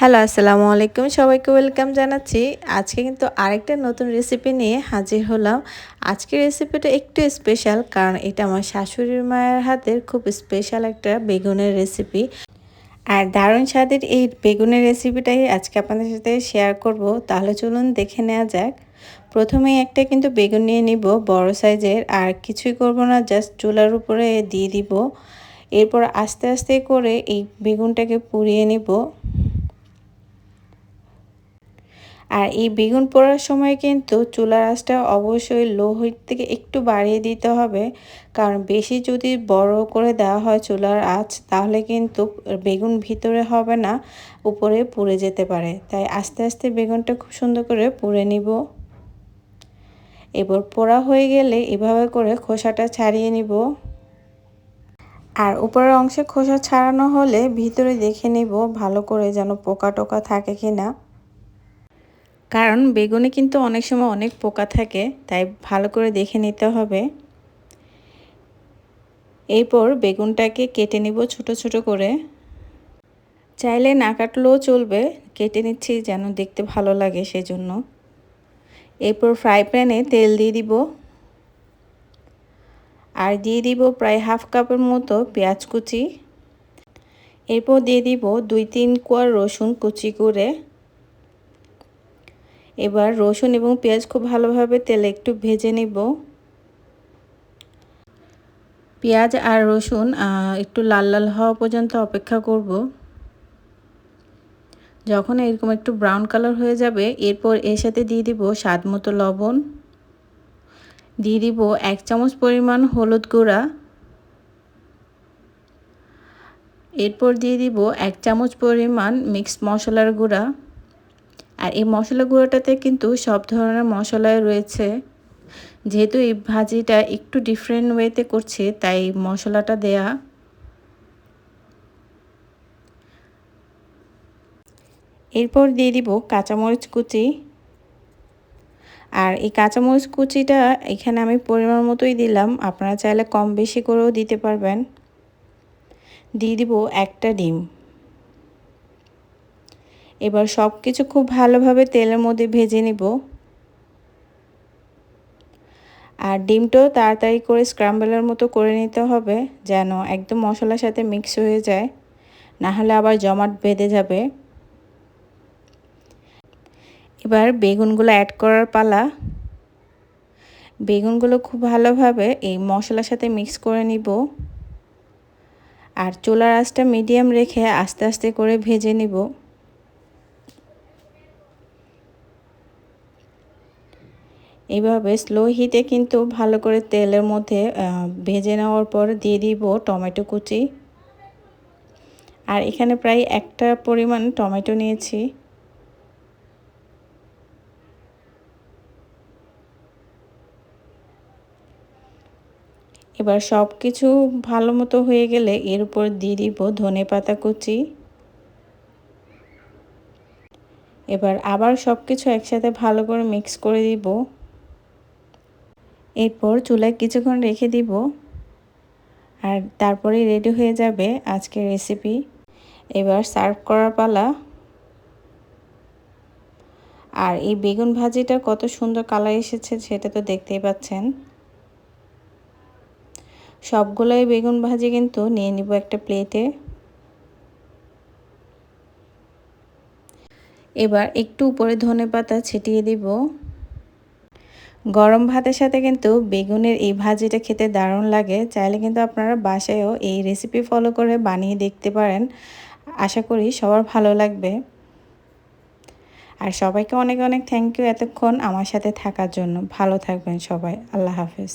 Hello, আসসালামু আলাইকুম। সবাইকে ওয়েলকাম জানাচ্ছি। আজকে কিন্তু আরেকটা নতুন রেসিপি নিয়ে হাজির হলাম। আজকের রেসিপিটা একটু স্পেশাল, কারণ এটা আমার শাশুড়ির মায়ের হাতের খুব স্পেশাল একটা বেগুনের রেসিপি। আর দারুণ স্বাদের এই বেগুনের রেসিপিটাই আজকে আপনাদের সাথে শেয়ার করব। তাহলে চলুন দেখে নেওয়া যাক। প্রথমে একটা কিন্তু বেগুন নিয়ে নিব, বড় সাইজের। আর কিছুই করব না, জাস্ট চুলার উপরে দিয়ে দিব। এরপর আস্তে আস্তে করে এই বেগুনটাকে পুড়িয়ে নিব। আর এই বেগুন পোড়ার সময় কিন্তু চুলার আঁচটা অবশ্যই লো হিট থেকে একটু বাড়িয়ে দিতে হবে। কারণ বেশি যদি বড় করে দেওয়া হয় চুলার আঁচ, তাহলে কিন্তু বেগুন ভিতরে হবে না, উপরে পুড়ে যেতে পারে। তাই আস্তে আস্তে বেগুনটা খুব সুন্দর করে পুড়ে নিব। এবার পোড়া হয়ে গেলে এভাবে করে খোসাটা ছাড়িয়ে নিব। আর উপরের অংশে খোসা ছাড়ানো হলে ভিতরে দেখে নিব ভালো করে যেন পোকা টোকা থাকে কি না কারণ বেগুনে কিন্তু অনেক সময় অনেক পোকা থাকে, তাই ভালো করে দেখে নিতে হবে। এরপর বেগুনটাকে কেটে নিব ছোট ছোট করে। চাইলে না কাটলেও চলবে, কেটে নিচ্ছি যেন দেখতে ভালো লাগে সেজন্য। এরপর ফ্রাই প্যানে তেল দিয়ে দিব। আর দিয়ে দিব প্রায় হাফ কাপের মতো পেঁয়াজ কুচি। এরপর দিয়ে দিব দুই তিন কোয়ার রসুন কুচি করে। এবার রসুন এবং পেঁয়াজ খুব ভালোভাবে তেলে একটু ভেজে নিব। পেঁয়াজ আর রসুন একটু লাল লাল হওয়া পর্যন্ত অপেক্ষা করব। যখন এরকম একটু ব্রাউন কালার হয়ে যাবে, এরপর এর সাথে দিয়ে দিব স্বাদ মতো লবণ। দিয়ে দিব এক চামচ পরিমাণ হলুদ গুঁড়া। এরপর দিয়ে দিব এক চামচ পরিমাণ মিক্সড মশলার গুঁড়া। আর এই মশলা গুঁড়োটাতে কিন্তু সব ধরনের মশলাই রয়েছে। যেহেতু এই ভাজিটা একটু ডিফারেন্ট ওয়েতে করছে, তাই মশলাটা দেয়া। এরপর দিয়ে দিব কাঁচামরিচ কুচি। আর এই কাঁচামরিচ কুচিটা এখানে আমি পরিমাণ মতোই দিলাম, আপনারা চাইলে কম বেশি করেও দিতে পারবেন। দিয়ে দিব একটা ডিম। এবার সব কিছু খুব ভালোভাবে তেলের মধ্যে ভেজে নিব। আর ডিমটাও তাড়াতাড়ি করে স্ক্রাম্বলের মতো করে নিতে হবে যেন একদম মশলার সাথে মিক্স হয়ে যায়। না হলে আবার জমাট বেঁধে যাবে। এবার বেগুনগুলো অ্যাড করার পালা। বেগুনগুলো খুব ভালোভাবে এই মশলার সাথে মিক্স করে নিব। আর চুলার আঁচটা মিডিয়াম রেখে আস্তে আস্তে করে ভেজে নিব। এইভাবে স্লো হিটে কিন্তু ভালো করে তেলের মধ্যে ভেজে নেওয়ার পর দিয়ে দিব টমেটো কুচি। আর এখানে প্রায় একটা পরিমাণ টমেটো নিয়েছি। এবার সব কিছু ভালো মতো হয়ে গেলে এর উপর দিয়ে দিব ধনে পাতা কুচি। এবার আবার সব কিছু একসাথে ভালো করে মিক্স করে দিব। এরপর চুলায় কিছুক্ষণ রেখে দিব। আর তারপরে রেডি হয়ে যাবে আজকের রেসিপি এবার সার্ভ করার পালা। আর এই বেগুন ভাজিটা কত সুন্দর কালার এসেছে সেটা তো দেখতেই পাচ্ছেন। সবগুলোই বেগুন ভাজি কিন্তু নিয়ে নিব একটা প্লেটে। এবার একটু উপরে ধনে পাতা ছিটিয়ে দিব। গরম ভাতের সাথে কিন্তু বেগুনের এই ভাজিটা খেতে দারুণ লাগে। চাইলে কিন্তু আপনারা বাসায়ও এই রেসিপি ফলো করে বানিয়ে দেখতে পারেন। আশা করি সবার ভালো লাগবে। আর সবাইকে অনেক অনেক থ্যাংক ইউ এতক্ষণ আমার সাথে থাকার জন্য। ভালো থাকবেন সবাই। আল্লাহ হাফেজ।